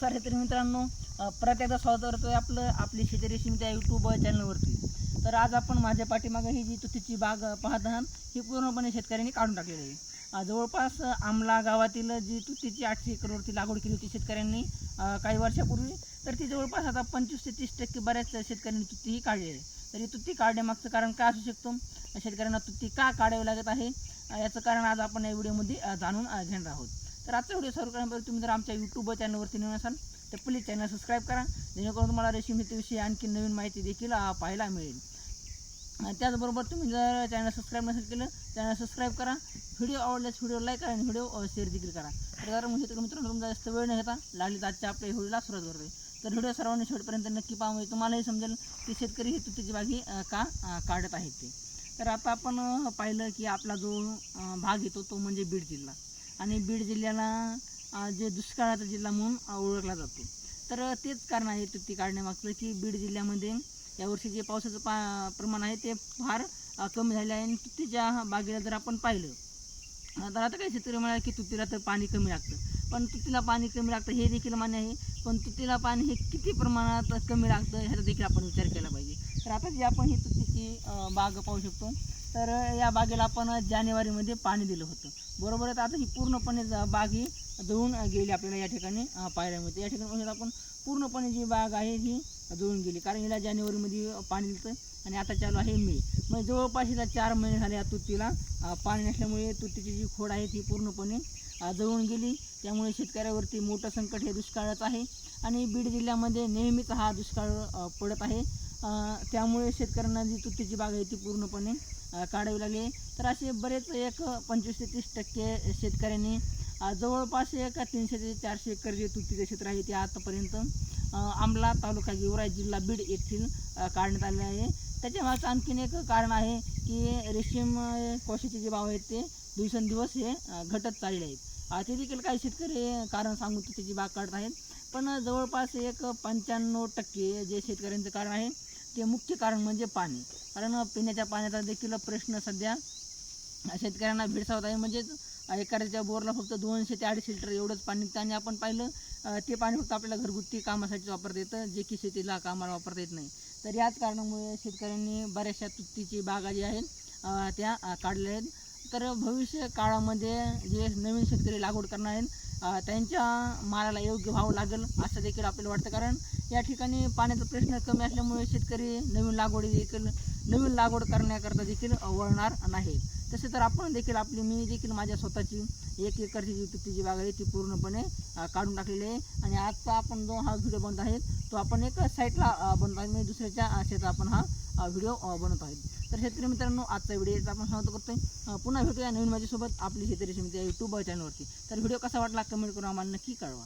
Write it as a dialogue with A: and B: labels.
A: शेतकरी मित्रांनो. परत एकदा स्वागत करतोय आपलं आपली शेती रेशीम त्या यूट्यूब चॅनलवरती तर आज आपण माझ्या पाठीमागं ही जी तुतीची बाग पाहत आहात ही पूर्णपणे शेतकऱ्यांनी काढून टाकलेली आहे. जवळपास आमला गावातील जी तुतीची आठशे एकरवरती लागवड केली होती शेतकऱ्यांनी काही वर्षापूर्वी तर ती जवळपास आता पंचवीस ते तीस टक्के बऱ्याच शेतकऱ्यांनी तुती ही काढली आहे. तर ही तुती काढण्यामागचं कारण काय असू शकतो? शेतकऱ्यांना तुती का काढावी लागत आहे? याचं कारण आज आपण या व्हिडिओमध्ये जाणून घेणार आहोत. तर आजचा व्हिडिओ सर्व करण्यापूर्वी तुम्ही जर आमच्या यूट्यूब चॅनलवरती नवीन असाल तर प्लीज चॅनल सबस्क्राईब करा. जेणेकरून तुम्हाला रेशीम शेतीविषयी आणखी नवीन माहिती देखील पाहायला मिळेल. त्याचबरोबर तुम्ही जर चॅनल सबस्क्राईब नसेल केलं चॅनल सबस्क्राईब करा. व्हिडिओ आवडल्यास व्हिडिओ लाईक करा आणि व्हिडिओ शेअर देखील करा. तर जर म्हणजे तर मित्रांनो तुमचा जास्त वेळ न घेता लागली तर आजच्या आपल्या व्हिडिओला सुरुवात करते तर व्हिडिओ सर्वांनी शेवटपर्यंत नक्की पहा म्हणजे तुम्हालाही समजेल की शेतकरी हे तुतीची बागी का काढत आहेत ते. तर आता आपण पाहिलं की आपला जो भाग येतो तो म्हणजे बीड जिल्हा. आणि बीड जिल्ह्याला जे दुष्काळाचा जिल्हा म्हणून ओळखला जातो. तर तेच कारण आहे तुती काढण्यामागचं की बीड जिल्ह्यामध्ये यावर्षी जे पावसाचं पा प्रमाण आहे ते फार कमी झाले आहे. आणि तुतीच्या बागेला जर आपण पाहिलं तर आता काही शेतकरी म्हणाले की तुतीला तर पाणी कमी लागतं. पण तुतीला पाणी कमी लागतं हे देखील मान्य आहे. पण तुतीला पाणी हे किती प्रमाणात कमी लागतं ह्याचा देखील आपण विचार केला पाहिजे. तर आता जी आपण ही तुतीची बाग पाहू शकतो तर या बागेला आपण जानेवारीमध्ये पाणी दिलं होतं. बरोबर आहे तर आता ही पूर्णपणे ज- बाग ही जळून गेली आपल्याला या ठिकाणी पाहायला मिळते. या ठिकाणी म्हणजे आपण पूर्णपणे जी बाग आहे ही जळून गेली. कारण हिला जानेवारीमध्ये पाणी दिलं आणि आता चालू आहे मे. म्हणजे जवळपास हिला चार महिने झाले या तुतीला पाणी नसल्यामुळे तुतीची जी खोड आहे ती पूर्णपणे जळून गेली. त्यामुळे शेतकऱ्यावरती मोठं संकट हे दुष्काळाचं आहे. आणि बीड जिल्ह्यामध्ये नेहमीच हा दुष्काळ पडत आहे. त्यामुळे शेतकऱ्यांना जी तुतीची बाग आहे ती पूर्णपणे काढावी लागली तर असे बरेच एक पंचवीस ते तीस टक्के शेतकऱ्यांनी जवळपास एक तीनशे ते चारशे एकर जे तुतीचे क्षेत्र आहे ते आतापर्यंत आंबला आमला तालुका गेवराई जिल्हा बीड येथील काढण्यात आले आहे. त्याच्यामागचं आणखीन एक कारण आहे की रेशीम कोशाचे जे भाव आहेत ते दिवसेंदिवस हे घटत चालले आहेत. ते देखील काही शेतकरी कारण सांगून तुतीची बाग काढत आहेत. पण जवळपास एक पंच्याण्णव टक्के जे शेतकऱ्यांचं कारण आहे ते मुख्य कारण म्हणजे पाणी. कारण पिण्याच्या पाण्याचा देखील प्रश्न सध्या शेतकऱ्यांना भेडसावत आहे. म्हणजेच एखाद्याच्या बोरला फक्त दोनशे ते अडीचशे लिटर एवढंच पाणी निघतं आणि आपण पाहिलं ते पाणी फक्त आपल्याला घरगुती कामासाठी वापरता येतं जे की शेतीला कामाला वापरता येत नाही. तर याच कारणामुळे शेतकऱ्यांनी बऱ्याचशा तुतीची बागा ज्या आहेत त्या काढल्या आहेत. तर भविष्य काळामध्ये जे नवीन शेतकरी लागवड करणार आहेत त्यांच्या मालाला योग्य भाव लागेल असं देखील आपल्याला वाटतं. कारण या ठिकाणी पाण्याचा प्रश्न कमी असल्यामुळे शेतकरी नवीन लागवडी देखील नवीन लागवड करण्याकरता देखील वळणार नाही. तसे तर आपण देखील आपली मी देखील माझ्या स्वतःची एक एकरची जी तुतीची बाग आहे ती पूर्णपणे काढून टाकलेली आहे. आणि आजचा आपण जो हा व्हिडिओ बनत आहे तो आपण एक साईडला बनत आहे. म्हणजे दुसऱ्याच्या शेतात आपण हा व्हिडिओ बनवत आहेत. तर शेतकरी मित्रांनो आजचा व्हिडिओ आपण समाप्त करतोय. पुन्हा भेटूया नवीन माझ्यासोबत आपली शेतकरी समिती यूट्यूब चॅनलवरती तर व्हिडिओ कसा वाटला कमेंट करून आम्हाला नक्की कळवा.